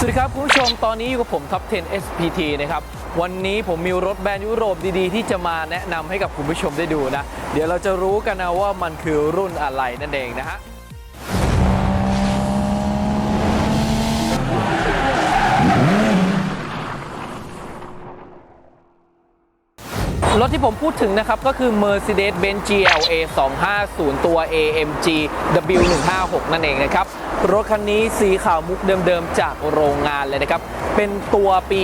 สวัสดีครับคุณผู้ชมตอนนี้อยู่กับผมท็อป10 SPT นะครับ วันนี้ผมมีรถแบรนด์ยุโรปดีๆ ที่จะมาแนะนำให้กับคุณผู้ชมได้ดูนะ เดี๋ยวเราจะรู้กันนะว่ามันคือรุ่นอะไรนั่นเองนะฮะ รถที่ผมพูดถึงนะครับ ก็คือ Mercedes-Benz GLA 250 ตัว AMG W156 นั่นเองนะครับ รถคันนี้สีขาวมุกเดิมๆ จากโรงงานเลยนะครับ เป็นตัวปี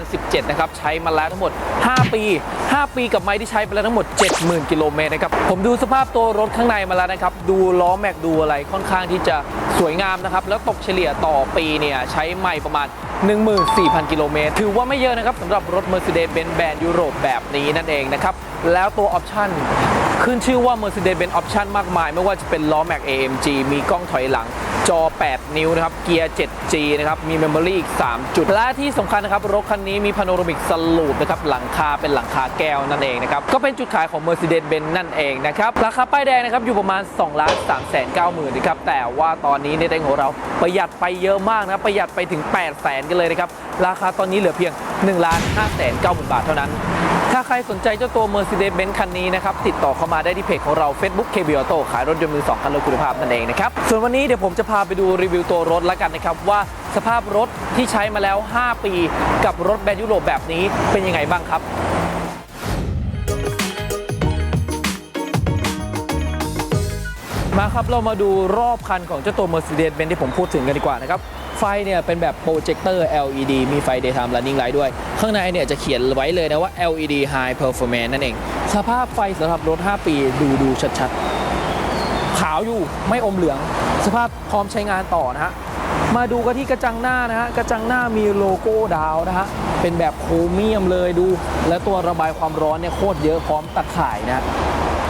2017 นะครับ ใช้มาแล้วทั้งหมด 5 ปี 5 ปีกับไม้ที่ใช้ไปแล้วทั้งหมด 70,000 กิโลเมตรนะครับ ผมดูสภาพตัวรถข้างในมาแล้วนะครับ ดูล้อแม็กดูอะไรค่อนข้างที่จะสวยงามนะครับ แล้วตกเฉลี่ยต่อปีเนี่ยใช้ใหม่ประมาณ 14,000 กิโลเมตร ถือว่าไม่เยอะนะครับสำหรับรถ Mercedes-Benz แบรนด์ยุโรปแบบนี้นั่นเองนะครับ แล้วตัวออปชั่นขึ้นชื่อว่า Mercedes-Benz ออปชั่นมากมาย ไม่ว่าจะเป็นล้อแม็ก AMG มีกล้องถอยหลัง จอ 8 นิ้วนะครับ เกียร์ 7G นะครับ มีเมมโมรี่อีก 3 จุด และที่สำคัญนะครับ รถคันนี้มีพาโนรามิกสลูปนะครับ หลังคาเป็นหลังคาแก้วนั่นเองนะครับ ก็เป็นจุดขายของ Mercedes-Benz นั่นเองนะครับ ราคาป้ายแดงนะครับ อยู่ประมาณ2ล้าน3แสน9หมื่นนะครับ แต่ว่าตอนนี้ในเด้งของเราประหยัดไปเยอะมากนะครับประหยัดไปถึง8แสนกันเลยนะครับ ราคาตอนนี้เหลือเพียง1ล้าน5แสน9หมื่นบาทเท่านั้น ถ้าใครสนใจเจ้าตัว Mercedes-Benz คันนี้นะครับ ติดต่อเข้ามาได้ที่เพจของเรา Facebook KB Auto ขายรถยนต์มือสองคันรถคุณภาพนั่นเองนะครับ ส่วนวันนี้เดี๋ยวผมจะพาไปดูรีวิวตัวรถแล้วกันนะครับ ว่าสภาพรถที่ใช้มาแล้ว 5 ปีกับรถแบรนด์ยุโรปแบบนี้เป็นยังไงบ้างครับมาครับ เรามาดูรอบคันของเจ้าตัว Mercedes-Benz ที่ผมพูดถึงกันดีกว่านะครับ ไฟเนี่ยเป็นแบบโปรเจคเตอร์ LED มีไฟ daytime running light ด้วย ข้างในเนี่ยจะเขียนไว้เลยนะว่า LED high performance นั่นเอง สภาพไฟสำหรับรถ 5 ปีดูดูชัดๆ ขาวอยู่ไม่อมเหลือง สภาพพร้อมใช้งานต่อนะฮะ มาดูกันที่กระจังหน้านะฮะ กระจังหน้ามีโลโก้ดาวนะฮะ เป็นแบบโครเมียมเลยดู และตัวระบายความร้อนเนี่ยโคตรเยอะพร้อมตะข่ายนะฮะ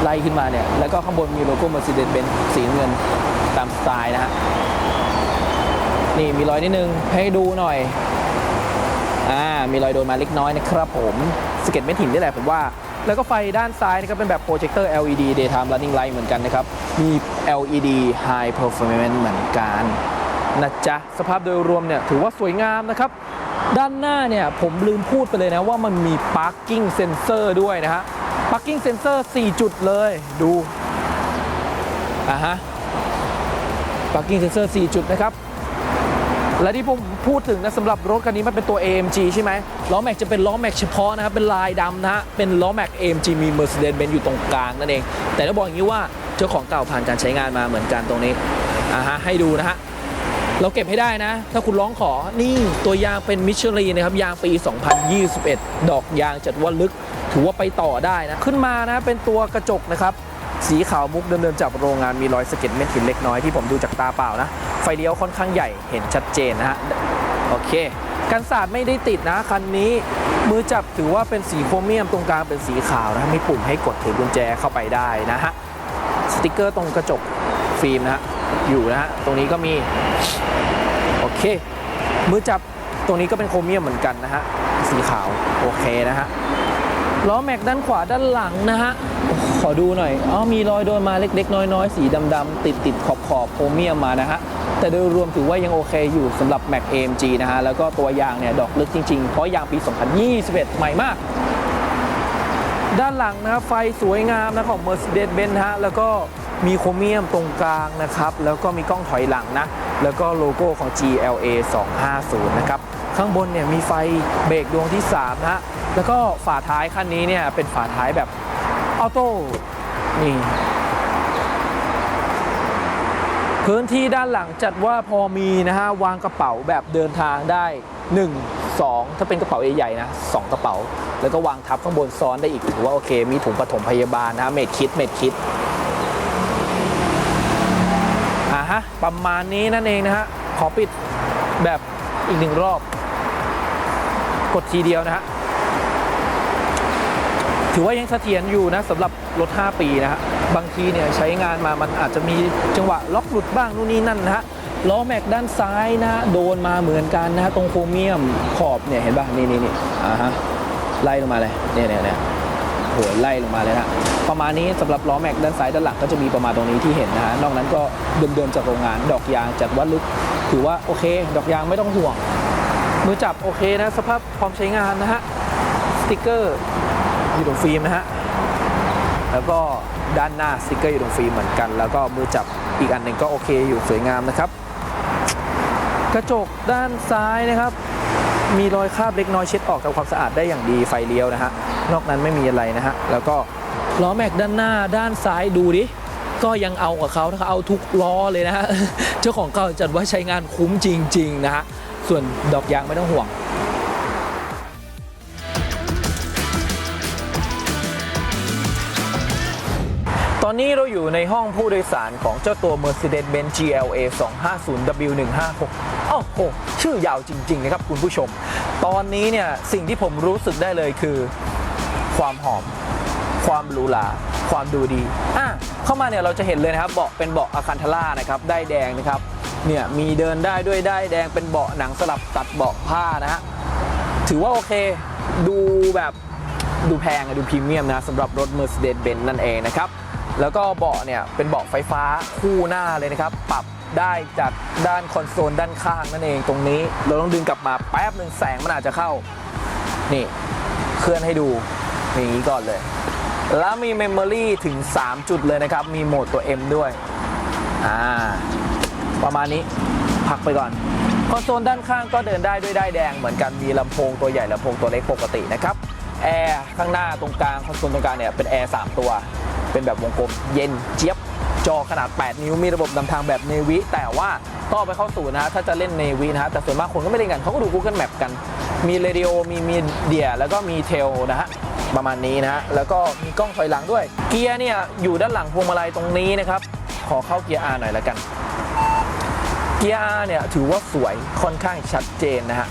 ไล่ขึ้นมาเนี่ยแล้วก็ข้างบนมีโลโก้ Mercedes-Benz สีเงินตามสไตล์นะฮะ นี่มีรอยนิดนึงให้ดูหน่อยอ่ามีรอยโดนมาเล็กน้อยนะครับผมสเก็ตเม็ดหินนี่แหละผมว่า แล้วก็ไฟด้านซ้ายนี่ก็เป็นแบบโปรเจคเตอร์ LED daytime running light เหมือนกันนะครับ มี LED high performance เหมือนกันนะจ๊ะ สภาพโดยรวมเนี่ยถือว่าสวยงามนะครับ ด้านหน้าเนี่ยผมลืมพูดไปเลยนะว่ามันมี parking sensor ด้วยนะฮะ parking sensor 4 จุดเลยดูอ่าฮะ parking sensor 4 จุดนะครับ และที่ผมพูดถึงนะสำหรับรถคันนี้มันเป็นตัว AMG ใช่ไหมล้อแม็กจะเป็นล้อแม็กเฉพาะนะครับเป็นลายดำนะฮะเป็นล้อแม็ก AMG มี Mercedes-Benz อยู่ตรงกลางนั่นเอง แต่ต้องบอกอย่างนี้ว่าเจ้าของเก่าผ่านการใช้งานมาเหมือนกันตรงนี้อ่าฮะให้ดูนะฮะเราเก็บให้ได้นะ ถ้าคุณร้องขอนี่ตัวยางเป็นมิชลินะครับ ยางปี 2021 ดอกยางจัดว่าลึก ถือว่าไปต่อได้นะ ขึ้นมานะเป็นตัวกระจกนะครับ สีขาวมุกเดิมๆจากโรงงานมีรอยสะเก็ดเม็ดหินเล็กน้อยที่ผมดูจากตาเปล่านะ ฟเลี้ยวค่อนข้างใหญ่เห็นชัดเจนนะฮะโอเคกันศาสตร์ไม่ได้ติดนะคันนี้มือจับถือว่าเป็นสีโครเมียมตรงกลางเป็นสีขาวนะมีปุ่มให้กดถือกุญแจเข้าไปได้นะฮะสติกเกอร์ตรงกระจกฟิล์มนะฮะอยู่นะฮะตรงนี้ก็มีโอเคมือจับตรงนี้ก็เป็นโครเมียมเหมือนกันนะฮะสีขาวโอเคนะฮะล้อแม็กด้านขวาด้านหลังนะฮะขอดูหน่อยอ๋อมีรอยโดนมาเล็กๆ น้อยๆ สีดำๆติดติดขอบขอบๆโครเมียมมานะฮะ แต่โดยรวมถือว่ายังโอเคอยู่สำหรับ Mac AMG นะฮะ แล้วก็ตัวยางเนี่ย ดอกลึกจริง ๆ เพราะยางปี 2021 ใหม่มาก ด้านหลังนะครับไฟสวยงามนะของ Mercedes-Benz ฮะ แล้วก็มีโครเมียมตรงกลางนะครับ แล้วก็มีกล้องถอยหลังนะ แล้วก็โลโก้ของ GLA 250 นะครับ ข้างบนเนี่ยมีไฟเบรกดวงที่ 3 นะฮะ แล้วก็ฝาท้ายคันนี้เนี่ยเป็นฝาท้ายแบบออโต้นี่ พื้นที่ด้านหลังจัดว่าพอมีนะฮะวางกระเป๋าแบบเดินทางได้ 1 2 ถ้าเป็นกระเป๋าใหญ่ๆนะ2กระเป๋า แล้วก็วางทับข้างบนซ้อนได้อีกถือว่าโอเค มีถุงปฐมพยาบาลนะฮะเมดคิดเมดคิดอ่าฮะประมาณนี้นั่นเองนะฮะขอปิดแบบอีกหนึ่งรอบ กดทีเดียวนะฮะถือว่ายังเสถียรอยู่นะสำหรับรถ 5 ปีนะฮะ บางทีเนี่ยใช้งานมามันอาจจะมีจังหวะล็อกหลุดบ้างนู่นนี่นั่นนะฮะล้อแม็กด้านซ้ายนะโดนมาเหมือนกันนะฮะตรงโครเมียมขอบเนี่ยเห็นป่ะนี่นี่นี่อ่าฮะไล่ลงมาเลยเนี่ยเนี่ยเนี่ยโหไล่ลงมาเลยนะประมาณนี้สำหรับล้อแม็กด้านซ้ายด้านหลังก็จะมีประมาณตรงนี้ที่เห็นนะฮะนอกนั้นก็เดิมๆจากโรงงานดอกยางจากวัดลึกถือว่าโอเค ดอกยางไม่ต้องห่วง มือจับโอเคนะสภาพพร้อมใช้งานนะฮะสติกเกอร์อยู่ตรงฟิล์มนะฮะ แล้วก็ด้านหน้าสติกเกอร์อยู่ตรงฟิล์มเหมือนกัน แล้วก็มือจับอีกอันหนึ่งก็โอเคอยู่สวยงามนะครับ กระจกด้านซ้ายนะครับ มีรอยคราบเล็กน้อยเช็ดออกทำความสะอาดได้อย่างดีไฟเลี้ยวนะฮะนอกนั้นไม่มีอะไรนะฮะแล้วก็ล้อแม็กด้านหน้าด้านซ้ายดูดิก็ยังเอากับเขานะครับเอาทุกล้อเลยนะฮะเจ้าของเก่าจัดว่าใช้งานคุ้มจริง ๆ นะฮะส่วนดอกยางไม่ต้องห่วง นี้เราอยู่ในห้องผู้โดยสารของเจ้าตัว Mercedes-Benz GLA 250 W156 โอ้โห ชื่อยาวจริง ๆ นะครับคุณผู้ชม ตอนนี้เนี่ย สิ่งที่ผมรู้สึกได้เลยคือ ความหอม ความหรูหราความดูดี อะ เข้ามาเนี่ยเราจะเห็นเลยนะครับ เบาะเป็นเบาะอาคันทาร่านะครับ ได้แดงนะครับ เนี่ย มีเดินได้ด้วยได้แดงเป็นเบาะหนังสลับตัดเบาะผ้านะฮะ ถือว่าโอเค ดูแบบดูแพงดูพรีเมียมนะสำหรับรถ Mercedes-Benz นั่นเองนะครับ แล้วก็เบาะเนี่ยเป็นเบาะไฟฟ้าคู่หน้าเลยนะครับ ปรับได้จากด้านคอนโซลด้านข้างนั่นเองตรงนี้ เราต้องดึงกลับมาแป๊บหนึ่งแสงมันอาจจะเข้า นี่ เคลื่อนให้ดูอย่างนี้ก่อนเลย แล้วมีเมมโมรี่ถึง 3 จุดเลยนะครับ มีโหมดตัว M ด้วย อ่า ประมาณนี้พักไปก่อน คอนโซลด้านข้างก็เดินได้ด้วยได้แดงเหมือนกันมีลำโพงตัวใหญ่ลำโพงตัวเล็กปกตินะครับแอร์ข้างหน้าตรงกลางคอนโซลตรงกลางเนี่ยเป็นแอร์3ตัว เป็นแบบวงกลมเย็นเจี๊ยบจอขนาด 8 นิ้วมีระบบนำทางแบบเนวิ แต่ว่าต้องไปเข้าสู่นะฮะถ้าจะเล่นเนวินะฮะแต่ส่วนมากคนก็ไม่เล่นกันเขาก็ดู Google Map กัน มีเรดิโอมีมีเดียแล้วก็มีเทลนะฮะประมาณนี้นะฮะแล้วก็มีกล้องถอยหลังด้วย เกียร์เนี่ยอยู่ด้านหลังพวงมาลัยตรงนี้นะครับขอเข้าเกียร์ R หน่อยแล้วกันเกียร์ R เนี่ยถือว่าสวยค่อนข้างชัดเจนนะฮะ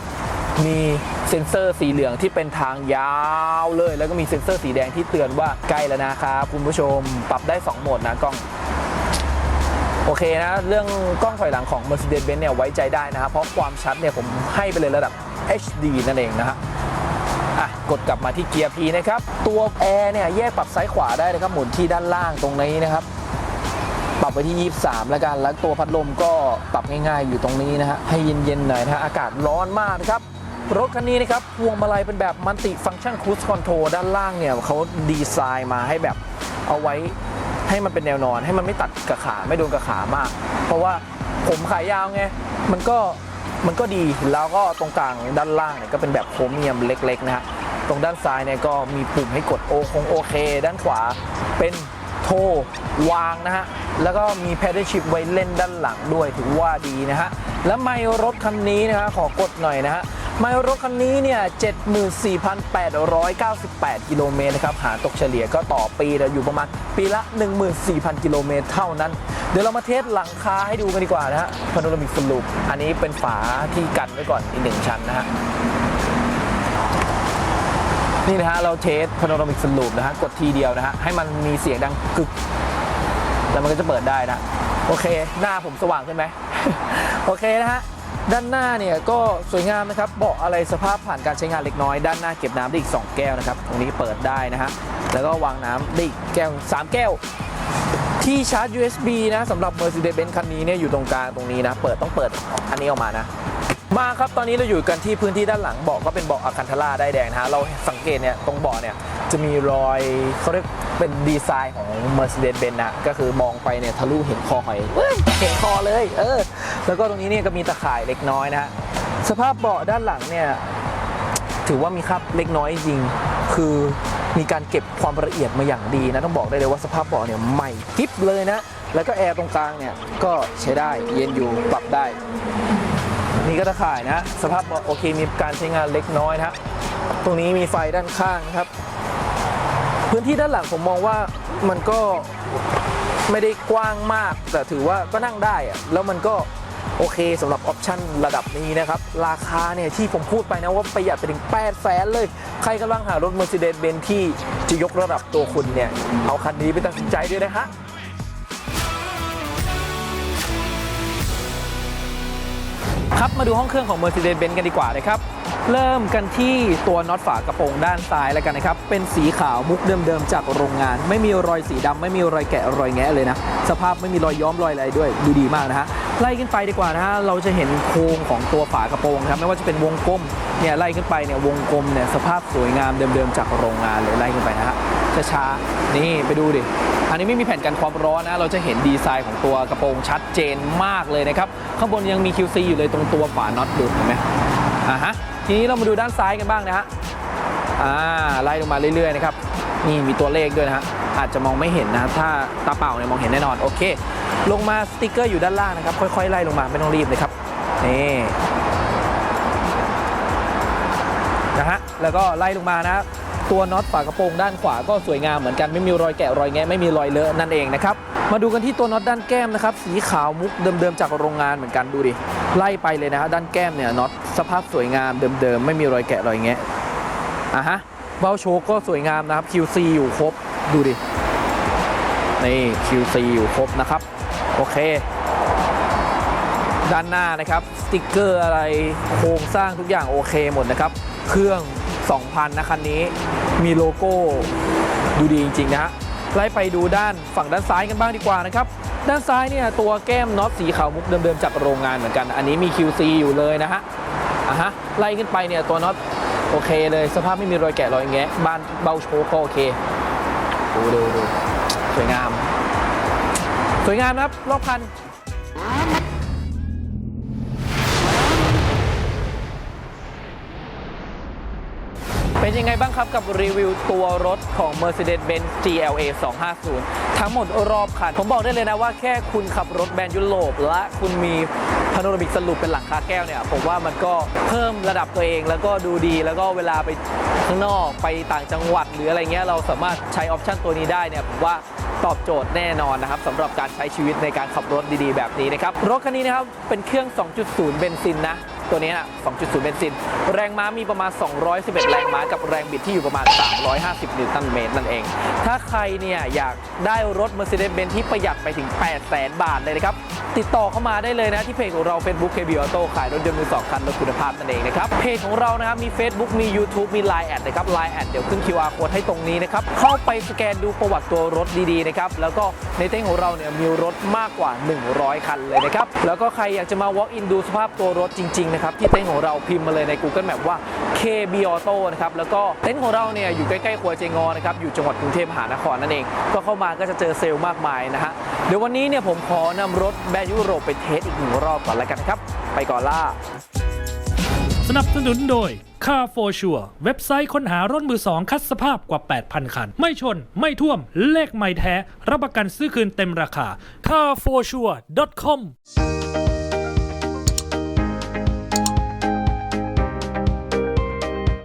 มีเซ็นเซอร์สีเหลืองที่เป็นทางยาวเลย แล้วก็มีเซ็นเซอร์สีแดงที่เตือนว่าใกล้แล้วนะครับคุณผู้ชมปรับได้ 2 โหมดนะกล้องโอเคนะ เรื่องกล้องถอยหลังของ Mercedes-Benz เนี่ยไว้ใจได้นะครับ เพราะความชัดเนี่ยผมให้ไปเลยระดับ HD นั่นเองนะฮะอะกดกลับมาที่เกียร์ P นะครับ ตัวแอร์เนี่ยแยกปรับซ้ายขวาได้นะครับ หมุนที่ด้านล่างตรงนี้นะครับ ปรับไปที่ 23 แล้วกัน แล้วตัวพัดลมก็ปรับง่ายๆอยู่ตรงนี้นะฮะให้เย็นๆหน่อยนะฮะอากาศร้อนมากนะครับ รถคันนี้นะครับพวงมาลัยเป็นแบบมัลติฟัง c t ชันค i ู e คอนโทรด้านล่างเนี่ยเขาดีไซน์มาให้แบบเอาไว้ให้มันเป็นแนวนอน ให้มันไม่ตัดกับขาไม่โดนกับขามาก เพราะว่าผมขายาวไงมันก็มันก็ดีแล้วก็ตรงกลางด้านล่างเนี่ยก็เป็นแบบโครเมียมเล็กๆนะฮะตรงด้านซ้ายเนี่ยก็มีปุ่มให้กดโอคงโอเค ด้านขวาเป็นโทวางนะฮะ แล้วก็มีแพดเดิลชิพไว้เล่นด้านหลังด้วยถือว่าดีนะฮะ แล้วไมล์รถคันนี้นะฮะขอกดหน่อยนะฮะ ไมล์รถคันนี้เนี่ย 74,898 กิโลเมตรนะครับ หารตกเฉลี่ยก็ต่อปีเราอยู่ประมาณปีละ 14,000 กิโลเมตรเท่านั้น เดี๋ยวเรามาเทสหลังคาให้ดูกันดีกว่านะฮะพาโนรามิกสลูปอันนี้เป็นฝาที่กันไว้ก่อนอีกหนึ่งชั้นนะฮะ นี่นะฮะ เราเทสพาโนรามิกสลูปนะฮะ กดทีเดียวนะฮะ ให้มันมีเสียงดังกึก แล้วมันก็จะเปิดได้นะ โอเค หน้าผมสว่างขึ้นไหม โอเคนะฮะ ด้านหน้าเนี่ยก็สวยงามนะครับเบาะอะไรสภาพผ่านการใช้งานเล็กน้อย ด้านหน้าเก็บน้ำได้อีก 2 แก้วนะครับ ตรงนี้เปิดได้นะฮะแล้วก็วางน้ำได้อีกแก้ว 3 แก้ว ที่ชาร์จ USB นะสำหรับ Mercedes-Benz คันนี้เนี่ยอยู่ตรงกลางตรงนี้นะ เปิดต้องเปิดอันนี้ออกมานะ มาครับตอนนี้เราอยู่กันที่พื้นที่ด้านหลังเบาะก็เป็นเบาะอาคันทาร่าได้แดงนะฮะเราสังเกตเนี่ยตรงเบาะเนี่ยจะมีรอยเขาเรียกเป็นดีไซน์ของ Mercedes-Benz นะก็คือมองไปเนี่ยทะลุเห็นคอหอยเห็นคอเลย เออ แล้วก็ตรงนี้เนี่ยก็มีตะข่ายเล็กน้อยนะฮะสภาพเบาะด้านหลังเนี่ยถือว่ามีครับเล็กน้อยจริง คือมีการเก็บความละเอียดมาอย่างดีนะต้องบอกได้เลยว่าสภาพเบาะเนี่ยใหม่กิ๊บเลยนะ แล้วก็แอร์ตรงกลางเนี่ยก็ใช้ได้เย็นอยู่ปรับได้ นี่ก็ตะข่ายนะสภาพเบาะโอเคมีการใช้งานเล็กน้อยนะตรงนี้มีไฟด้านข้างครับ พื้นที่ด้านหลังผมมองว่ามันก็ไม่ได้กว้างมาก แต่ถือว่าก็นั่งได้อะแล้วมันก็ โอเคสำหรับออปชั่นระดับนี้นะครับ ราคาเนี่ยที่ผมพูดไปนะว่าประหยัดไปถึง8แสนเลย ใครกำลังหารถ Mercedes-Benz ที่จะยกระดับตัวคุณเนี่ย เอาคันนี้ไปตัดสินใจด้วยนะฮะครับมาดูห้องเครื่องของ Mercedes-Benz กันดีกว่านะครับ เริ่มกันที่ตัวน็อตฝากระโปรงด้านซ้ายแล้วกันนะครับ เป็นสีขาวมุกเดิมๆจากโรงงาน ไม่มีรอยสีดำไม่มีรอยแกะรอยแงะเลยนะ สภาพไม่มีรอยย้อมรอยอะไรด้วยดูดีมากนะฮะไล่ขึ้นไปดีกว่านะฮะเราจะเห็นโครงของตัวฝากระโปรงครับไม่ว่าจะเป็นวงกลมเนี่ยไล่ขึ้นไปเนี่ยวงกลมเนี่ยสภาพสวยงามเดิมๆจากโรงงานเลยไล่ขึ้นไปนะฮะช้าๆนี่ไปดูดิอันนี้ไม่มีแผ่นกันความร้อนนะ เราจะเห็นดีไซน์ของตัวกระโปรงชัดเจนมากเลยนะครับ ข้างบนยังมี QC อยู่เลยตรงตัวฝาน็อตดูเห็นไหมอ่าฮะ ทีนี้เรามาดูด้านซ้ายกันบ้างนะฮะอ่าไล่ลงมาเรื่อยๆนะครับนี่มีตัวเลขด้วยนะฮะอาจจะมองไม่เห็นนะถ้าตาเปล่าเนี่ยมองเห็นแน่นอนโอเค ลงมาสติกเกอร์อยู่ด้านล่างนะครับ ค่อยๆไล่ลงมาไม่ต้องรีบเลยครับนี่นะฮะแล้วก็ไล่ลงมานะตัวน็อตฝากระโปรงด้านขวาก็สวยงามเหมือนกันไม่มีรอยแกะรอยแงะไม่มีรอยเลอะนั่นเองนะครับมาดูกันที่ตัวน็อตด้านแก้มนะครับสีขาวมุกเดิมๆจากโรงงานเหมือนกันดูดิ ไล่ไปเลยนะฮะด้านแก้มเนี่ยน็อตสภาพสวยงามเดิมๆ ไม่มีรอยแกะรอยแงะอะฮะเบ้าโชคก็สวยงามนะครับ QC อยู่ครบดูดิ นี่ QC อยู่ครบนะครับ โอเค ด้านหน้านะครับ สติกเกอร์อะไรโครงสร้างทุกอย่างโอเคหมดนะครับ เครื่อง 2,000 นะคันนี้ มีโลโก้ดูดีจริง ๆ นะฮะไล่ไปดูด้านฝั่งด้านซ้ายกันบ้างดีกว่านะครับ ด้านซ้ายเนี่ยตัวแก้มน็อตสีขาวมุกเดิมๆจากโรงงานเหมือนกัน อันนี้มี QC อยู่เลยนะฮะอะฮะไล่ขึ้นไปเนี่ยตัวน็อตโอเคเลยสภาพไม่มีรอยแกะรอยแงะบานเบ้าโชว์ก็โอเคดูดูดูสวยงาม สวยงามนะครับรอบคัน เป็นยังไงบ้างครับกับรีวิวตัวรถของ Mercedes-Benz GLA 250 ทั้งหมดรอบคัน ผมบอกได้เลยนะว่าแค่คุณขับรถแบรนด์ยุโรปและคุณมีพาโนรามิกสรุปเป็นหลังคาแก้วเนี่ย ผมว่ามันก็เพิ่มระดับตัวเองแล้วก็ดูดีแล้วก็เวลาไปข้างนอกไปต่างจังหวัดหรืออะไรเงี้ยเราสามารถใช้ออปชันตัวนี้ได้เนี่ยผมว่าตอบโจทย์แน่นอนนะครับสำหรับการใช้ชีวิตในการขับรถดีๆ แบบนี้นะครับรถคันนี้นะครับเป็นเครื่อง 2.0 เบนซินนะ ตัวนี้นะ 2.0 เบนซิน แรงม้ามีประมาณ 211 แรงม้ากับแรงบิดที่อยู่ประมาณ 350 นิวตันเมตรนั่นเอง ถ้าใครเนี่ยอยากได้รถ Mercedes-Benz ที่ประหยัดไปถึง 800,000 บาทเลยนะครับ ติดต่อเข้ามาได้เลยนะ ที่เพจของเรา Facebook KB Auto ขายรถยนต์มือสองคันรถคุณภาพนั่นเองนะครับ เพจของเรานะครับมี Facebook มี YouTube มี Line แอดนะครับ Line แอดเดี๋ยวขึ้น QR code ให้ตรงนี้นะครับ เข้าไปสแกนดูประวัติตัวรถดีๆนะครับ แล้วก็ในเต้นของเราเนี่ยมีรถมากกว่า 100 คันเลยนะครับ แล้วก็ใครอยากจะมา walk in ดูสภาพตัวรถจริงๆนะครับที่เต้นท์ของเราพิมพ์มาเลยใน Google Map ว่า KB Auto นะครับแล้วก็เต็นท์ของเราเนี่ยอยู่ใกล้ๆครัวเจงอนะครับอยู่จังหวัดกรุงเทพมหานครนั่นเอง ก็เข้ามาก็จะเจอเซลล์มากมายนะฮะเดี๋ยววันนี้เนี่ยผมขอนำรถแบรนด์ยุโรปไปเทสอีกหนึ่งรอบก่อนแล้วกันครับไปก่อนล่า สนับสนุนโดย Car for Sure เว็บไซต์ค้นหารถมือสองคัดสภาพกว่า 8,000 คัน ไม่ชน ไม่ท่วม เลขไม่แท้ รับประกันซื้อคืนเต็มราคา carforsure.com